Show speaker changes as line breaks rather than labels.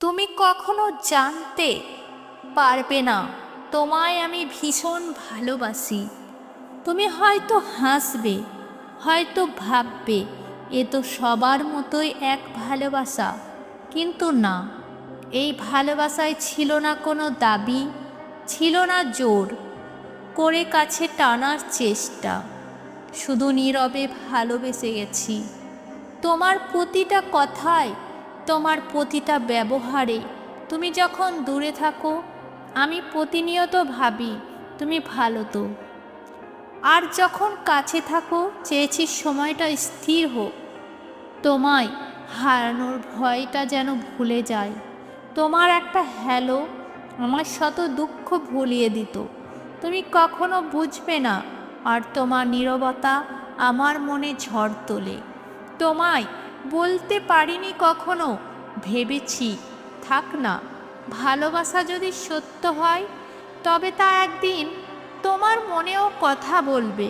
তুমি কখনো জানতে পারবে না, তোমায় আমি ভীষণ ভালোবাসি। তুমি হয়তো হাসবে, হয়তো ভাববে, এ তো সবার মতোই এক ভালোবাসা। কিন্তু না, এই ভালোবাসায় ছিল না কোনো দাবি, ছিল না জোর, করে কাছে টানার চেষ্টা। শুধু নীরবে ভালোবেসে গেছি। তোমার প্রতিটা কথায় তোমার প্রতিটা ব্যবহারে তুমি যখন দূরে থাকো, আমি প্রতিনিয়ত ভাবি, তুমি ভালো তো। আর যখন কাছে থাকো, চেয়েছি সময়টা স্থির হোক। তোমায় হারানোর ভয়টা যেন ভুলে যায়। তোমার একটা হ্যালো আমার শত দুঃখ ভুলিয়ে দিত। তুমি কখনো বুঝবে না, আর তোমার নীরবতা আমার মনে ঝড় তোলে। তোমায় বলতে পারিনি কখনো। ভেবেছি, থাক না, ভালোবাসা যদি সত্য হয়, তবে তা একদিন তোমার মনেও কথা বলবে।